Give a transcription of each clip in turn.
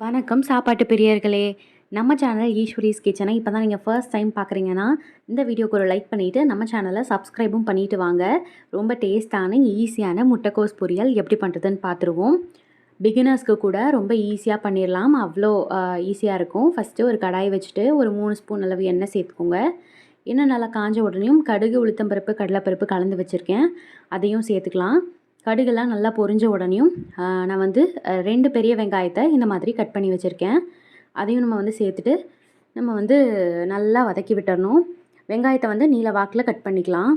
வணக்கம் சாப்பாட்டு பிரியர்களே. நம்ம சேனல் ஈஸ்வரிஸ் கிச்சனை இப்போ தான் நீங்கள் ஃபர்ஸ்ட் டைம் பார்க்குறீங்கன்னா இந்த வீடியோக்கு ஒரு லைக் பண்ணிவிட்டு நம்ம சேனலை சப்ஸ்கிரைபும் பண்ணிவிட்டு வாங்க. ரொம்ப டேஸ்டான ஈஸியான முட்டைக்கோஸ் பொரியல் எப்படி பண்ணுறதுன்னு பார்த்துருவோம் பிகினர்ஸ்க்கு கூட ரொம்ப ஈஸியாக பண்ணிடலாம் அவ்வளோ ஈஸியாக இருக்கும். ஃபஸ்ட்டு ஒரு கடாய் வச்சுட்டு ஒரு மூணு ஸ்பூன் அளவு எண்ணெய் சேர்த்துக்கோங்க. எண்ணெய் நல்லா காஞ்ச உடனேயும் கடுகு உளுத்தம்பருப்பு கடலைப்பருப்பு கலந்து வச்சுருக்கேன். அதையும் சேர்த்துக்கலாம். கடுகெல்லாம் நல்லா பொரிஞ்ச உடனேயும் நான் வந்து ரெண்டு பெரிய வெங்காயத்தை இந்த மாதிரி கட் பண்ணி வச்சுருக்கேன். அதையும் நம்ம வந்து சேர்த்துட்டு நம்ம வந்து நல்லா வதக்கி விட்டுறணும். வெங்காயத்தை வந்து நீல வாக்கில் கட் பண்ணிக்கலாம்.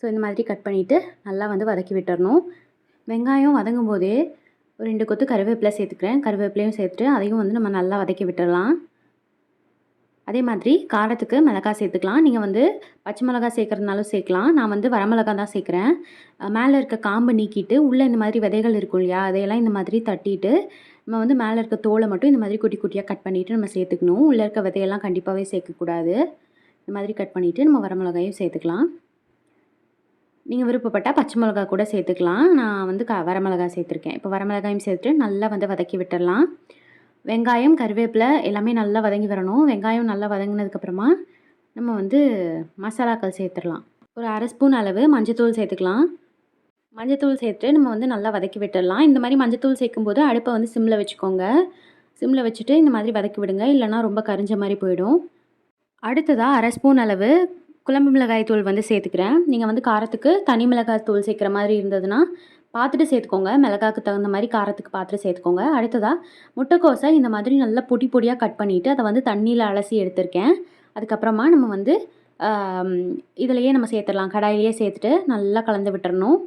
ஸோ இந்த மாதிரி கட் பண்ணிவிட்டு நல்லா வந்து வதக்கி விட்டுறணும். வெங்காயம் வதங்கும் போதே ஒரு ரெண்டு கொத்து கருவேப்பிலை சேர்த்துக்கிறேன். கருவேப்பிலையும் சேர்த்துட்டு அதையும் வந்து நம்ம நல்லா வதக்கி விட்டுடலாம் அதே மாதிரி காரத்துக்கு மிளகாய் சேர்த்துக்கலாம். நீங்கள் வந்து பச்சை மிளகாய் சேர்க்குறதுனாலும் சேர்க்கலாம். நான் வந்து வரமிளகா தான் சேர்க்குறேன். மேலே இருக்க காம்பை நீக்கிட்டு உள்ளே இந்த மாதிரி விதைகள் இருக்கும் இல்லையா? அதையெல்லாம் இந்த மாதிரி தட்டிட்டு நம்ம வந்து மேலே இருக்க தோலை மட்டும் இந்த மாதிரி குட்டி குட்டியாக கட் பண்ணிவிட்டு நம்ம சேர்த்துக்கணும். உள்ளே இருக்க விதையெல்லாம் கண்டிப்பாகவே சேர்க்கக்கூடாது. இந்த மாதிரி கட் பண்ணிவிட்டு நம்ம வரமிளகாயும் சேர்த்துக்கலாம். நீங்கள் விருப்பப்பட்டால் பச்சை மிளகா கூட சேர்த்துக்கலாம். நான் வந்து க வரமிளகாய் சேர்த்துருக்கேன். இப்போ வரமிளகாயும் சேர்த்துட்டு நல்லா வந்து வதக்கி விட்டுடலாம் வெங்காயம் கருவேப்பிலை எல்லாமே நல்லா வதங்கி வரணும். வெங்காயம் நல்லா வதங்கினதுக்கப்புறமா நம்ம வந்து மசாலாக்கள் சேர்த்துடலாம். ஒரு அரை ஸ்பூன் அளவு மஞ்சத்தூள் சேர்த்துக்கலாம். மஞ்சத்தூள் சேர்த்து நம்ம வந்து நல்லா வதக்கி விட்டுடலாம். இந்த மாதிரி மஞ்சத்தூள் சேர்க்கும்போது அடுப்பை வந்து சிம்மில் வச்சுக்கோங்க. சிம்மில் வச்சுட்டு இந்த மாதிரி வதக்கி விடுங்க. இல்லைன்னா ரொம்ப கரிஞ்ச மாதிரி போயிடும். அடுத்ததாக அரை ஸ்பூன் அளவு குழம்பு மிளகாய் தூள் வந்து சேர்த்துக்கிறேன். நீங்கள் வந்து காரத்துக்கு தனி மிளகாய் தூள் சேர்க்குற மாதிரி இருந்ததுன்னா பார்த்துட்டு சேர்த்துக்கோங்க. மிளகாக்கு தகுந்த மாதிரி காரத்துக்கு பார்த்துட்டு சேர்த்துக்கோங்க. அடுத்ததாக முட்டைக்கோஸை இந்த மாதிரி நல்லா பொடி பொடியாக கட் பண்ணிவிட்டு அதை வந்து தண்ணியில் அலசி எடுத்திருக்கேன். அதுக்கப்புறமா நம்ம வந்து இதிலையே நம்ம சேர்த்துடலாம். கடாயிலேயே சேர்த்துட்டு நல்லா கலந்து விட்டுறணும்.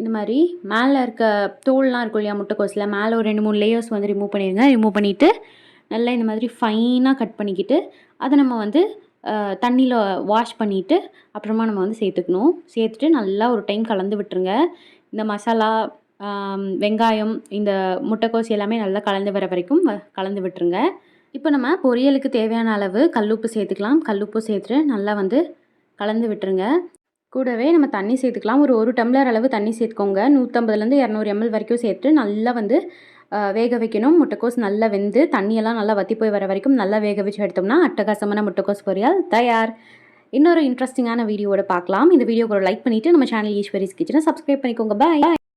இந்த மாதிரி மேலே இருக்க தோல்லாம் இருக்கும் இல்லையா முட்டைக்கோஸில் மேலே ஒரு ரெண்டு மூணு லேயர்ஸ் வந்து ரிமூவ் பண்ணிடுங்க ரிமூவ் பண்ணிவிட்டு நல்லா இந்த மாதிரி ஃபைனாக கட் பண்ணிக்கிட்டு அதை நம்ம வந்து தண்ணியில் வாஷ் பண்ணிவிட்டு அப்புறமா நம்ம வந்து சேர்த்துக்கணும். சேர்த்துட்டு நல்லா ஒரு டைம் கலந்து விட்டுருங்க. இந்த மசாலா வெங்காயம் இந்த முட்டைக்கோஸ் எல்லாமே நல்லா கலந்து வர வரைக்கும் வ- கலந்து விட்டுருங்க. இப்போ நம்ம பொரியலுக்கு தேவையான அளவு கல்லுப்பு சேர்த்துக்கலாம். கல்லுப்பு சேர்த்துட்டு நல்லா வந்து கலந்து விட்டுருங்க. கூடவே நம்ம தண்ணி சேர்த்துக்கலாம். ஒரு ஒரு டம்ளர் அளவு தண்ணி சேர்த்துக்கோங்க. நூற்றம்பதுலேருந்து இரநூறு எம்எல் வரைக்கும் சேர்த்து நல்லா வந்து வேக வைக்கணும். முட்டைக்கோஸ் நல்லா வெந்து தண்ணியெல்லாம் நல்லா வற்றி போய் வர வரைக்கும் நல்லா வேக வச்சு எடுத்தோம்னா அட்டகாசமான முட்டைக்கோஸ் பொரியல் தயார். இன்னொரு இன்ட்ரெஸ்டிங்கான வீடியோவோட பார்க்கலாம். இந்த வீடியோக்கு லைக் பண்ணிவிட்டு நம்ம சேனல் ஈஸ்வரிஸ் கிச்சனை சப்ஸ்கிரைப் பண்ணிக்கோங்க. பாய்